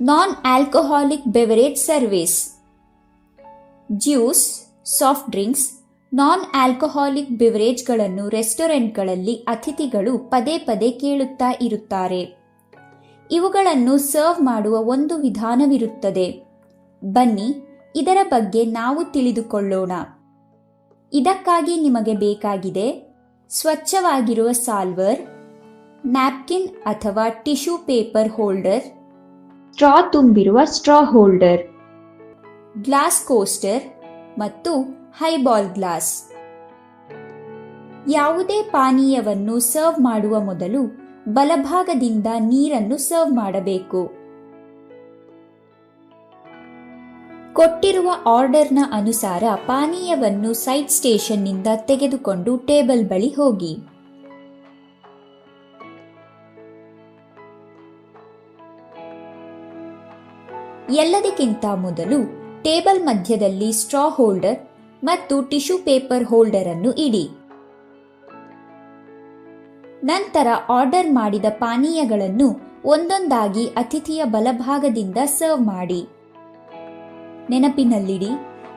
Non alcoholic beverage service juice soft drinks non alcoholic ಬೆವರೇಜ್ಗಳನ್ನು ರೆಸ್ಟೋರೆಂಟ್ಗಳಲ್ಲಿ ಅತಿಥಿಗಳು ಪದೇ ಪದೇ ಕೇಳುತ್ತಾ ಇರುತ್ತಾರೆ. ಇವುಗಳನ್ನು ಸರ್ವ್ ಮಾಡುವ ಒಂದು ವಿಧಾನವಿರುತ್ತದೆ. ಬನ್ನಿ, ಇದರ ಬಗ್ಗೆ ನಾವು ತಿಳಿದುಕೊಳ್ಳೋಣ. ಇದಕ್ಕಾಗಿ ನಿಮಗೆ ಬೇಕಾಗಿದೆ ಸ್ವಚ್ಛವಾಗಿರುವ ಸಾಲ್ವರ್ ನ್ಯಾಪ್ಕಿನ್ ಅಥವಾ ಟಿಶ್ಯೂ ಪೇಪರ್ ಹೋಲ್ಡರ್ ಸ್ಟ್ರಾ ತುಂಬಿರುವ ಸ್ಟ್ರಾ ಹೋಲ್ಡರ್. ಗ್ಲಾಸ್ ಕೋಸ್ಟರ್ ಮತ್ತು ಹೈಬಾಲ್ ಗ್ಲಾಸ್. ಯಾವುದೇ ಪಾನೀಯವನ್ನು ಸರ್ವ್ ಮಾಡುವ ಮೊದಲು ಬಲಭಾಗದಿಂದ ನೀರನ್ನು ಸರ್ವ್ ಮಾಡಬೇಕು. ಕೊಟ್ಟಿರುವ ಆರ್ಡರ್ನ ಅನುಸಾರ ಪಾನೀಯವನ್ನು ಸೈಡ್ ಸ್ಟೇಷನ್ನಿಂದ ತೆಗೆದುಕೊಂಡು ಟೇಬಲ್ ಬಳಿ ಹೋಗಿ. ಎಲ್ಲದಕ್ಕಿಂತ ಮೊದಲು ಟೇಬಲ್ ಮಧ್ಯದಲ್ಲಿ ಸ್ಟ್ರಾ ಹೋಲ್ಡರ್ ಮತ್ತು ಟಿಶ್ಯೂ ಪೇಪರ್ ಹೋಲ್ಡರ್ ಅನ್ನು ಇಡಿ. ನಂತರ ಆರ್ಡರ್ ಮಾಡಿದ ಪಾನೀಯಗಳನ್ನು ಒಂದೊಂದಾಗಿ ಅತಿಥಿಯ ಬಲಭಾಗದಿಂದ ಸರ್ವ್ ಮಾಡಿ. ನೆನಪಿನಲ್ಲಿಡಿ,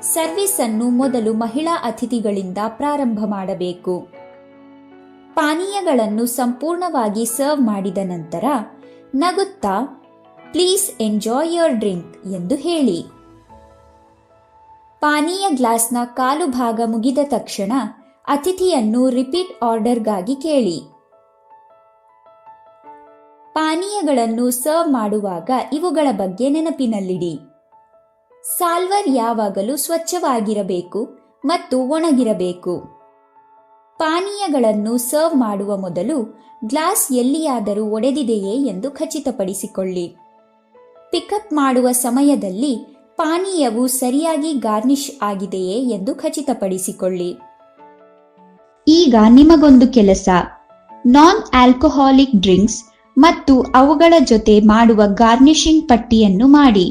ಸರ್ವಿಸ್ ಅನ್ನು ಮೊದಲು ಮಹಿಳಾ ಅತಿಥಿಗಳಿಂದ ಪ್ರಾರಂಭ ಮಾಡಬೇಕು. ಪಾನೀಯಗಳನ್ನು ಸಂಪೂರ್ಣವಾಗಿ ಸರ್ವ್ ಮಾಡಿದ ನಂತರ ನಗುತ್ತಾ ಪ್ಲೀಸ್ ಎಂಜಾಯ್ ಯೋರ್ ಡ್ರಿಂಕ್ ಎಂದು ಹೇಳಿ. ಪಾನೀಯ ಗ್ಲಾಸ್ನ ಕಾಲು ಭಾಗ ಮುಗಿದ ತಕ್ಷಣ ಅತಿಥಿಯನ್ನು ರಿಪೀಟ್ ಆರ್ಡರ್ಗಾಗಿ ಕೇಳಿ. ಪಾನೀಯಗಳನ್ನು ಸರ್ವ್ ಮಾಡುವಾಗ ಇವುಗಳ ಬಗ್ಗೆ ನೆನಪಿನಲ್ಲಿಡಿ. ಸಾಲ್ವರ್ ಯಾವಾಗಲೂ ಸ್ವಚ್ಛವಾಗಿರಬೇಕು ಮತ್ತು ಒಣಗಿರಬೇಕು. ಪಾನೀಯಗಳನ್ನು ಸರ್ವ್ ಮಾಡುವ ಮೊದಲು ಗ್ಲಾಸ್ ಎಲ್ಲಿಯಾದರೂ ಒಡೆದಿದೆಯೇ ಎಂದು ಖಚಿತಪಡಿಸಿಕೊಳ್ಳಿ. ಪಿಕಪ್ ಮಾಡುವ ಸಮಯದಲ್ಲಿ ಪಾನೀಯವು ಸರಿಯಾಗಿ ಗಾರ್ನಿಶ್ ಆಗಿದೆಯೇ ಎಂದು ಖಚಿತಪಡಿಸಿಕೊಳ್ಳಿ. ಈಗ ನಿಮಗೊಂದು ಕೆಲಸ. ನಾನ್ ಆಲ್ಕೋಹಾಲಿಕ್ ಡ್ರಿಂಕ್ಸ್ ಮತ್ತು ಅವುಗಳ ಜೊತೆ ಮಾಡುವ ಗಾರ್ನಿಶಿಂಗ್ ಪಟ್ಟಿಯನ್ನು ಮಾಡಿ.